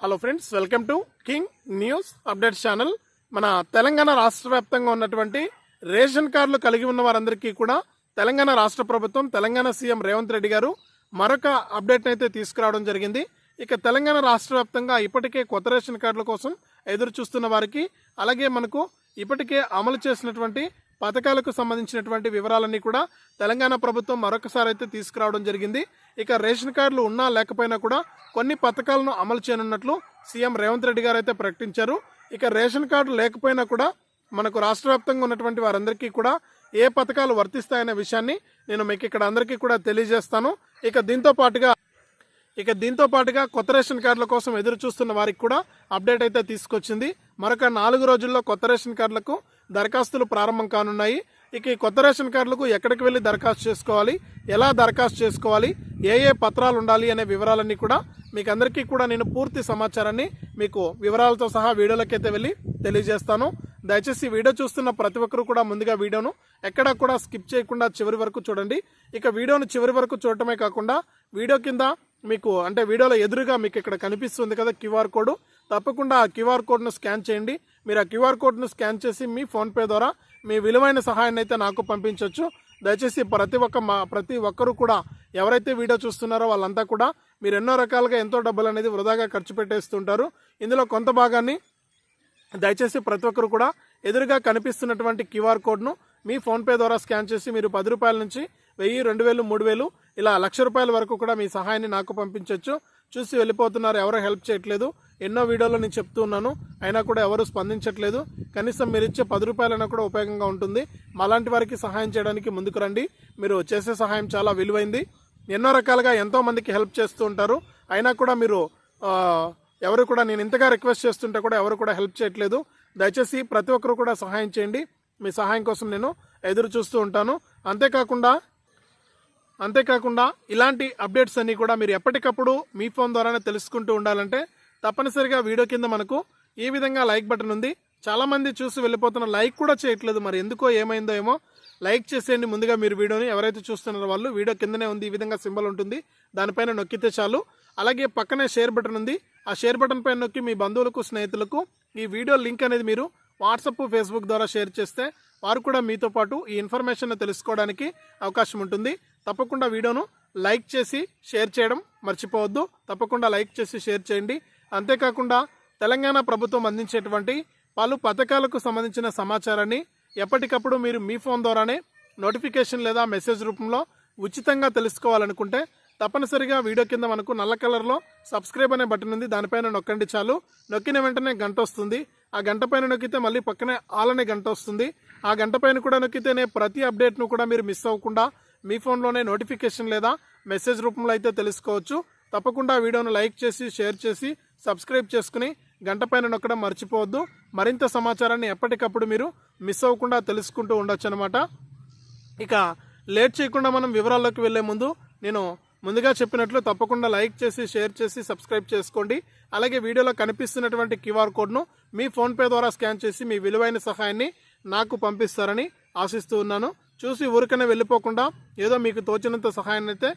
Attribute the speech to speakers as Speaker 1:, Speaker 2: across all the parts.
Speaker 1: Hello friends welcome to King News updates channel మన తెలంగాణ రాష్ట్ర వ్యాప్తంగా ఉన్నటువంటి రేషన్ కార్డులు కలిగి ఉన్న వారందరికీ కూడా తెలంగాణ రాష్ట్ర ప్రభుత్వం తెలంగాణ సీఎం రేవంత్ రెడ్డి గారు మరొక అప్డేట్ అయితే తీసుకురావడం జరిగింది. ఇక తెలంగాణ రాష్ట్ర వ్యాప్తంగా ఇప్పటికే కొత్త రేషన్ కార్డుల కోసం ఎదురు చూస్తున్న వారికి అలాగే మనకు ఇప్పటికే అమలు చేసినటువంటి పథకాలకు సంబంధించినటువంటి వివరాలన్నీ కూడా తెలంగాణ ప్రభుత్వం మరొకసారి అయితే తీసుకురావడం జరిగింది. ఇక రేషన్ కార్డులు ఉన్నా లేకపోయినా కూడా కొన్ని పథకాలను అమలు చేయనున్నట్లు సీఎం రేవంత్ రెడ్డి గారు అయితే ప్రకటించారు. ఇక రేషన్ కార్డు లేకపోయినా కూడా మనకు రాష్ట్ర వ్యాప్తంగా ఉన్నటువంటి వారందరికీ కూడా ఏ పథకాలు వర్తిస్తాయనే విషయాన్ని నేను మీకు ఇక్కడ అందరికీ కూడా తెలియజేస్తాను. ఇక దీంతో పాటుగా ఇక దీంతో పాటుగా కొత్త రేషన్ కార్డుల కోసం ఎదురు చూస్తున్న వారికి కూడా అప్డేట్ అయితే తీసుకొచ్చింది. మరొక నాలుగు రోజుల్లో కొత్త రేషన్ కార్డులకు దరఖాస్తులు ప్రారంభం కానున్నాయి. ఇక ఈ కొత్త రేషన్ కార్డులకు ఎక్కడికి వెళ్ళి దరఖాస్తు చేసుకోవాలి? ఎలా దరఖాస్తు చేసుకోవాలి? ఏ ఏ పత్రాలు ఉండాలి అనే వివరాలన్నీ కూడా మీకు అందరికీ కూడా నేను పూర్తి సమాచారాన్ని మీకు వివరాలతో సహా వీడియోలకైతే వెళ్ళి తెలియజేస్తాను. దయచేసి వీడియో చూస్తున్న ప్రతి ఒక్కరు కూడా ముందుగా వీడియోను ఎక్కడా కూడా స్కిప్ చేయకుండా చివరి వరకు చూడండి. ఇక వీడియోను చివరి వరకు చూడటమే కాకుండా వీడియో కింద మీకు అంటే వీడియోలో ఎదురుగా మీకు ఇక్కడ కనిపిస్తుంది కదా క్యూఆర్ కోడ్. తప్పకుండా ఆ క్యూఆర్ కోడ్ను స్కాన్ చేయండి. మీరు ఆ క్యూఆర్ కోడ్ను స్కాన్ చేసి మీ ఫోన్పే ద్వారా మీ విలువైన సహాయాన్ని అయితే నాకు పంపించవచ్చు దయచేసి ప్రతి ఒక్క మా ప్రతి ఒక్కరు కూడా ఎవరైతే వీడియో చూస్తున్నారో వాళ్ళంతా కూడా మీరు ఎన్నో రకాలుగా ఎంతో డబ్బులు అనేది వృధాగా ఖర్చు పెట్టేస్తుంటారు. ఇందులో కొంత భాగాన్ని దయచేసి ప్రతి ఒక్కరు కూడా ఎదురుగా కనిపిస్తున్నటువంటి క్యూఆర్ కోడ్ను మీ ఫోన్పే ద్వారా స్కాన్ చేసి మీరు పది రూపాయల నుంచి వెయ్యి రెండు వేలు మూడు వేలు ఇలా లక్ష రూపాయల వరకు కూడా మీ సహాయాన్ని నాకు పంపించవచ్చు చూసి వెళ్ళిపోతున్నారు ఎవరో హెల్ప్ చేయట్లేదు. ఎన్నో వీడియోలో నేను చెప్తూ ఉన్నాను. అయినా కూడా ఎవరు స్పందించట్లేదు. కనీసం మీరు ఇచ్చే పది రూపాయలైనా కూడా ఉపయోగంగా ఉంటుంది. మాలాంటి వారికి సహాయం చేయడానికి ముందుకు రండి. మీరు చేసే సహాయం చాలా విలువైంది. ఎన్నో రకాలుగా ఎంతో మందికి హెల్ప్ చేస్తూ ఉంటారు. అయినా కూడా మీరు ఎవరు కూడా నేను ఇంతగా రిక్వెస్ట్ చేస్తుంటే కూడా ఎవరు కూడా హెల్ప్ చేయట్లేదు. దయచేసి ప్రతి ఒక్కరు కూడా సహాయం చేయండి. మీ సహాయం కోసం నేను ఎదురు చూస్తూ ఉంటాను. అంతేకాకుండా అంతేకాకుండా ఇలాంటి అప్డేట్స్ అన్నీ కూడా మీరు ఎప్పటికప్పుడు మీ ఫోన్ ద్వారానే తెలుసుకుంటూ ఉండాలంటే తప్పనిసరిగా వీడియో కింద మనకు ఈ విధంగా లైక్ బటన్ ఉంది. చాలామంది చూసి వెళ్ళిపోతున్న లైక్ కూడా చేయట్లేదు మరి ఎందుకో ఏమైందో ఏమో. లైక్ చేసేయండి. ముందుగా మీరు వీడియోని ఎవరైతే చూస్తున్నారో వాళ్ళు వీడియో కిందనే ఉంది. ఈ విధంగా సింబల్ ఉంటుంది. దానిపైన నొక్కితే చాలు. అలాగే పక్కనే షేర్ బటన్ ఉంది. ఆ షేర్ బటన్ పైన నొక్కి మీ బంధువులకు స్నేహితులకు ఈ వీడియో లింక్ అనేది మీరు వాట్సప్ ఫేస్బుక్ ద్వారా షేర్ చేస్తే వారు కూడా మీతో పాటు ఈ ఇన్ఫర్మేషన్ తెలుసుకోవడానికి అవకాశం ఉంటుంది. తప్పకుండా వీడియోను లైక్ చేసి షేర్ చేయడం మర్చిపోవద్దు. తప్పకుండా లైక్ చేసి షేర్ చేయండి. అంతేకాకుండా తెలంగాణ ప్రభుత్వం అందించేటువంటి పలు పథకాలకు సంబంధించిన సమాచారాన్ని ఎప్పటికప్పుడు మీరు మీ ఫోన్ ద్వారానే నోటిఫికేషన్ లేదా మెసేజ్ రూపంలో ఉచితంగా తెలుసుకోవాలనుకుంటే తప్పనిసరిగా వీడియో కింద మనకు నల్ల కలర్లో సబ్స్క్రైబ్ అనే బటన్ ఉంది. దానిపైన నొక్కండి చాలు. నొక్కిన వెంటనే గంట వస్తుంది. ఆ గంట పైన నొక్కితే మళ్ళీ పక్కనే ఆల్ అనే గంట వస్తుంది. ఆ గంట పైన కూడా నొక్కితేనే ప్రతి అప్డేట్ను కూడా మీరు మిస్ అవ్వకుండా మీ ఫోన్లోనే నోటిఫికేషన్ లేదా మెసేజ్ రూపంలో అయితే తెలుసుకోవచ్చు. తప్పకుండా వీడియోను లైక్ చేసి షేర్ చేసి సబ్స్క్రైబ్ చేసుకుని గంట పైన నొక్కడం మర్చిపోవద్దు. మరింత సమాచారాన్ని ఎప్పటికప్పుడు మీరు మిస్ అవ్వకుండా తెలుసుకుంటూ ఉండొచ్చు అనమాట ఇక లేట్ చేయకుండా మనం వివరాల్లోకి వెళ్ళే ముందు నేను ముందుగా చెప్పినట్లు తప్పకుండా లైక్ చేసి షేర్ చేసి సబ్స్క్రైబ్ చేసుకోండి. అలాగే వీడియోలో కనిపిస్తున్నటువంటి క్యూఆర్ కోడ్ను మీ ఫోన్పే ద్వారా స్కాన్ చేసి మీ విలువైన సహాయాన్ని నాకు పంపిస్తారని ఆశిస్తూ ఉన్నాను. చూసి ఊరికనే వెళ్ళిపోకుండా ఏదో మీకు తోచినంత సహాయాన్ని అయితే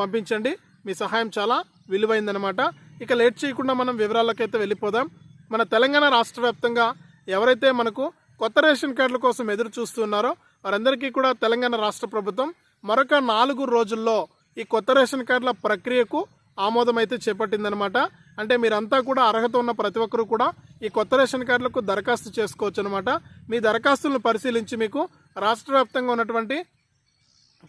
Speaker 1: పంపించండి. మీ సహాయం చాలా విలువైందనమాట ఇక లేట్ చేయకుండా మనం వివరాలకైతే వెళ్ళిపోదాం. మన తెలంగాణ రాష్ట్ర వ్యాప్తంగా ఎవరైతే మనకు కొత్త రేషన్ కార్డుల కోసం ఎదురు చూస్తున్నారో వారందరికీ కూడా తెలంగాణ రాష్ట్ర ప్రభుత్వం మరొక నాలుగు రోజుల్లో ఈ కొత్త రేషన్ కార్డుల ప్రక్రియకు ఆమోదం అయితే చేపట్టిందనమాట అంటే మీరంతా కూడా అర్హత ఉన్న ప్రతి ఒక్కరూ కూడా ఈ కొత్త రేషన్ కార్డులకు దరఖాస్తు చేసుకోవచ్చు అనమాట మీ దరఖాస్తులను పరిశీలించి మీకు రాష్ట్ర వ్యాప్తంగా ఉన్నటువంటి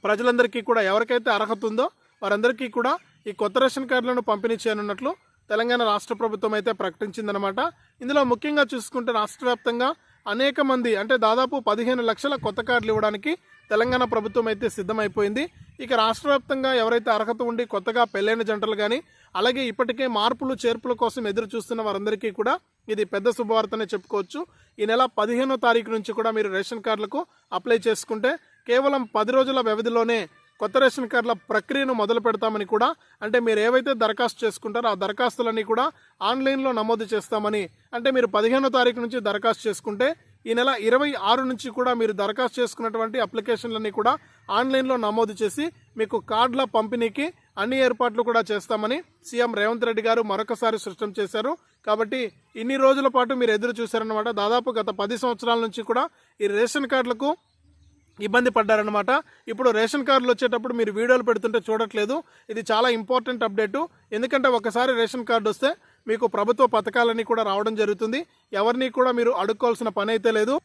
Speaker 1: ప్రజలందరికీ కూడా ఎవరికైతే అర్హత ఉందో వారందరికీ కూడా ఈ కొత్త రేషన్ కార్డులను పంపిణీ చేయనున్నట్లు తెలంగాణ రాష్ట్ర ప్రభుత్వం అయితే ప్రకటించిందనమాట ఇందులో ముఖ్యంగా చూసుకుంటే రాష్ట్ర వ్యాప్తంగా అనేక మంది అంటే దాదాపు పదిహేను లక్షల కొత్త కార్డులు ఇవ్వడానికి తెలంగాణ ప్రభుత్వం అయితే సిద్ధమైపోయింది. ఇక రాష్ట్ర వ్యాప్తంగా ఎవరైతే అర్హత ఉండి కొత్తగా పెళ్ళైన జంటలు కానీ అలాగే ఇప్పటికే మార్పులు చేర్పుల కోసం ఎదురు చూస్తున్న వారందరికీ కూడా ఇది పెద్ద శుభవార్తనే చెప్పుకోవచ్చు. ఈ నెల పదిహేనో తారీఖు నుంచి కూడా మీరు రేషన్ కార్డులకు అప్లై చేసుకుంటే కేవలం పది రోజుల వ్యవధిలోనే కొత్త రేషన్ కార్డుల ప్రక్రియను మొదలు పెడతామని కూడా అంటే మీరు ఏవైతే దరఖాస్తు చేసుకుంటారో ఆ దరఖాస్తులన్నీ కూడా ఆన్లైన్లో నమోదు చేస్తామని అంటే మీరు పదిహేనో తారీఖు నుంచి దరఖాస్తు చేసుకుంటే ఈ నెల ఇరవై ఆరు నుంచి కూడా మీరు దరఖాస్తు చేసుకున్నటువంటి అప్లికేషన్లన్నీ కూడా ఆన్లైన్లో నమోదు చేసి మీకు కార్డుల పంపిణీకి అన్ని ఏర్పాట్లు కూడా చేస్తామని సీఎం రేవంత్ రెడ్డి గారు మరొకసారి స్పష్టం చేశారు. కాబట్టి ఇన్ని రోజుల పాటు మీరు ఎదురు చూశారన్నమాట. దాదాపు గత పది సంవత్సరాల నుంచి కూడా ఈ రేషన్ కార్డులకు ఇబ్బంది పడ్డారనమాట ఇప్పుడు రేషన్ కార్డులు వచ్చేటప్పుడు మీరు వీడియోలు పెడుతుంటే చూడట్లేదు. ఇది చాలా ఇంపార్టెంట్ అప్డేటు. ఎందుకంటే ఒకసారి రేషన్ కార్డు వస్తే మీకు ప్రభుత్వ పథకాలన్నీ కూడా రావడం జరుగుతుంది. ఎవరిని కూడా మీరు అడుక్కోవాల్సిన పని అయితే లేదు.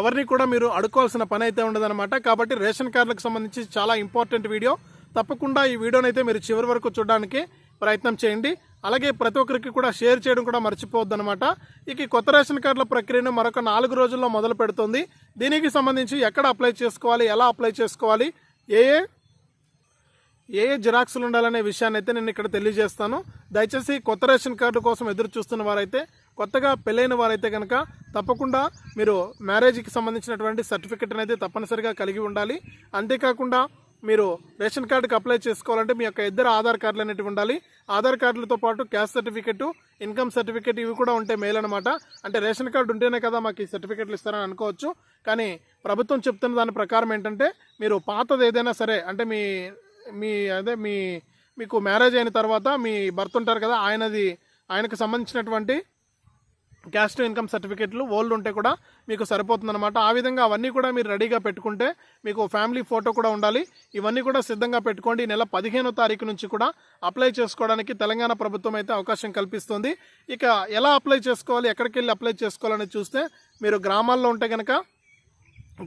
Speaker 1: ఎవరిని కూడా మీరు అడుక్కోవాల్సిన పని అయితే ఉండదన్నమాట. కాబట్టి రేషన్ కార్డులకు సంబంధించి చాలా ఇంపార్టెంట్ వీడియో. తప్పకుండా ఈ వీడియోని అయితే మీరు చివరి వరకు చూడడానికి ప్రయత్నం చేయండి. అలాగే ప్రతి ఒక్కరికి కూడా షేర్ చేయడం కూడా మర్చిపోవద్దు అనమాట ఇక కొత్త రేషన్ కార్డుల ప్రక్రియను మరొక నాలుగు రోజుల్లో మొదలు పెడుతుంది. దీనికి సంబంధించి ఎక్కడ అప్లై చేసుకోవాలి ఎలా అప్లై చేసుకోవాలి ఏ ఏ ఏ ఏ జిరాక్స్లు ఉండాలనే విషయాన్ని అయితే నేను ఇక్కడ తెలియజేస్తాను. దయచేసి కొత్త రేషన్ కార్డు కోసం ఎదురు చూస్తున్న వారైతే కొత్తగా పెళ్ళైన వారైతే కనుక తప్పకుండా మీరు మ్యారేజ్కి సంబంధించినటువంటి సర్టిఫికెట్ అనేది తప్పనిసరిగా కలిగి ఉండాలి. అంతేకాకుండా మీరు రేషన్ కార్డుకి అప్లై చేసుకోవాలంటే మీ యొక్క ఇద్దరు ఆధార్ కార్డులు అనేటివి ఉండాలి. ఆధార్ కార్డులతో పాటు క్యాస్ట్ సర్టిఫికెట్ ఇన్కమ్ సర్టిఫికెట్ ఇవి కూడా ఉంటే మేలు అనమాట అంటే రేషన్ కార్డు ఉంటేనే కదా మాకు ఈ సర్టిఫికెట్లు ఇస్తారని అనుకోవచ్చు. కానీ ప్రభుత్వం చెప్తున్న దాని ప్రకారం ఏంటంటే మీరు పాతది ఏదైనా సరే అంటే మీ మీ అదే మీ మీకు మ్యారేజ్ అయిన తర్వాత మీ భర్త ఉంటారు కదా ఆయనది ఆయనకు సంబంధించినటువంటి క్యాస్ట్ ఇన్కమ్ సర్టిఫికేట్లు ఓల్డ్ ఉంటే కూడా మీకు సరిపోతుందన్నమాట. ఆ విధంగా అవన్నీ కూడా మీరు రెడీగా పెట్టుకుంటే మీకు ఫ్యామిలీ ఫోటో కూడా ఉండాలి. ఇవన్నీ కూడా సిద్ధంగా పెట్టుకోండి. నెల పదిహేనో తారీఖు నుంచి కూడా అప్లై చేసుకోవడానికి తెలంగాణ ప్రభుత్వం అయితే అవకాశం కల్పిస్తుంది. ఇక ఎలా అప్లై చేసుకోవాలి ఎక్కడికి వెళ్ళి అప్లై చేసుకోవాలని చూస్తే మీరు గ్రామాల్లో ఉంటే కనుక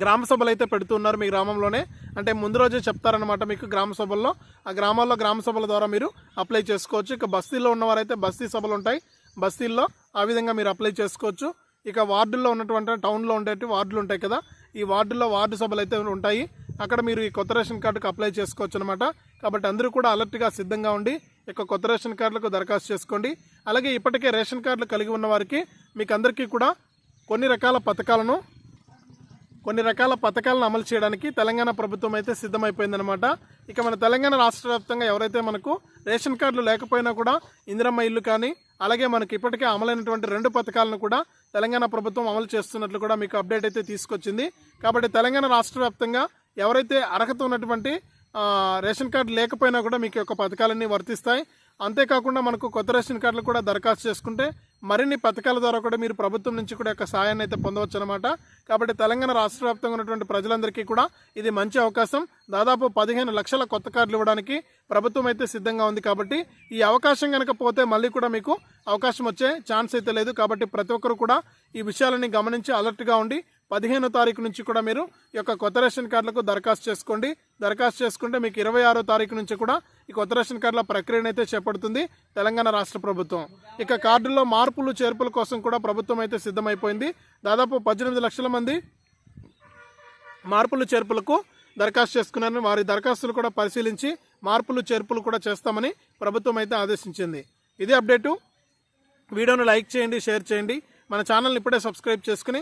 Speaker 1: గ్రామ సభలు అయితే పెడుతున్నారు మీ గ్రామంలోనే. అంటే ముందు రోజే చెప్తారనమాట మీకు గ్రామ సభల్లో. ఆ గ్రామాల్లో గ్రామ సభల ద్వారా మీరు అప్లై చేసుకోవచ్చు. ఇక బస్తీలో ఉన్నవారైతే బస్తీ సభలు ఉంటాయి. బస్తీల్లో ఆ విధంగా మీరు అప్లై చేసుకోవచ్చు. ఇక వార్డుల్లో ఉన్నటువంటి టౌన్లో ఉండేటి వార్డులు ఉంటాయి కదా ఈ వార్డుల్లో వార్డు సభలు అయితే ఉంటాయి. అక్కడ మీరు ఈ కొత్త రేషన్ కార్డుకు అప్లై చేసుకోవచ్చు అనమాట కాబట్టి అందరూ కూడా అలర్ట్గా సిద్ధంగా ఉండి ఇక కొత్త రేషన్ కార్డులకు దరఖాస్తు చేసుకోండి. అలాగే ఇప్పటికే రేషన్ కార్డులు కలిగి ఉన్న వారికి మీకు అందరికీ కూడా కొన్ని రకాల పథకాలను కొన్ని రకాల పథకాలను అమలు చేయడానికి తెలంగాణ ప్రభుత్వం అయితే సిద్ధమైపోయిందనమాట ఇక మన తెలంగాణ రాష్ట్ర వ్యాప్తంగా ఎవరైతే మనకు రేషన్ కార్డులు లేకపోయినా కూడా ఇందిరమ్మ ఇల్లు కానీ అలాగే మనకి ఇప్పటికే అమలైనటువంటి రెండు పథకాలను కూడా తెలంగాణ ప్రభుత్వం అమలు చేస్తున్నట్లు కూడా మీకు అప్డేట్ అయితే తీసుకొచ్చింది. కాబట్టి తెలంగాణ రాష్ట్ర వ్యాప్తంగా ఎవరైతే అర్హత ఉన్నటువంటి రేషన్ కార్డు లేకపోయినా కూడా మీకు యొక్క పథకాలన్నీ వర్తిస్తాయి. అంతేకాకుండా మనకు కొత్త రేషన్ కార్డులు కూడా దరఖాస్తు చేసుకుంటే మరిన్ని పథకాల ద్వారా కూడా మీరు ప్రభుత్వం నుంచి కూడా యొక్క సాయాన్ని అయితే పొందవచ్చు అనమాట కాబట్టి తెలంగాణ రాష్ట్ర వ్యాప్తంగా ఉన్నటువంటి ప్రజలందరికీ కూడా ఇది మంచి అవకాశం. దాదాపు పదిహేను లక్షల కొత్త కార్డులు ఇవ్వడానికి ప్రభుత్వం అయితే సిద్ధంగా ఉంది కాబట్టి ఈ అవకాశం కనుక పోతే మళ్ళీ కూడా మీకు అవకాశం వచ్చే ఛాన్స్ అయితే లేదు. కాబట్టి ప్రతి ఒక్కరు కూడా ఈ విషయాలని గమనించి అలర్ట్గా ఉండి పదిహేనో తారీఖు నుంచి కూడా మీరు ఈ యొక్క కొత్త రేషన్ కార్డులకు దరఖాస్తు చేసుకోండి. దరఖాస్తు చేసుకుంటే మీకు ఇరవై ఆరో తారీఖు నుంచి కూడా ఈ కొత్త రేషన్ కార్డుల ప్రక్రియను అయితే చేపడుతుంది తెలంగాణ రాష్ట్ర ప్రభుత్వం. ఇక కార్డుల్లో మార్పులు చేర్పుల కోసం కూడా ప్రభుత్వం అయితే సిద్ధమైపోయింది. దాదాపు పద్దెనిమిది లక్షల మంది మార్పులు చేర్పులకు దరఖాస్తు చేసుకున్నారని వారి దరఖాస్తులు కూడా పరిశీలించి మార్పులు చేర్పులు కూడా చేస్తామని ప్రభుత్వం అయితే ఆదేశించింది. ఇదే అప్డేటు. వీడియోను లైక్ చేయండి షేర్ చేయండి. మన ఛానల్ని ఇప్పుడే సబ్స్క్రైబ్ చేసుకుని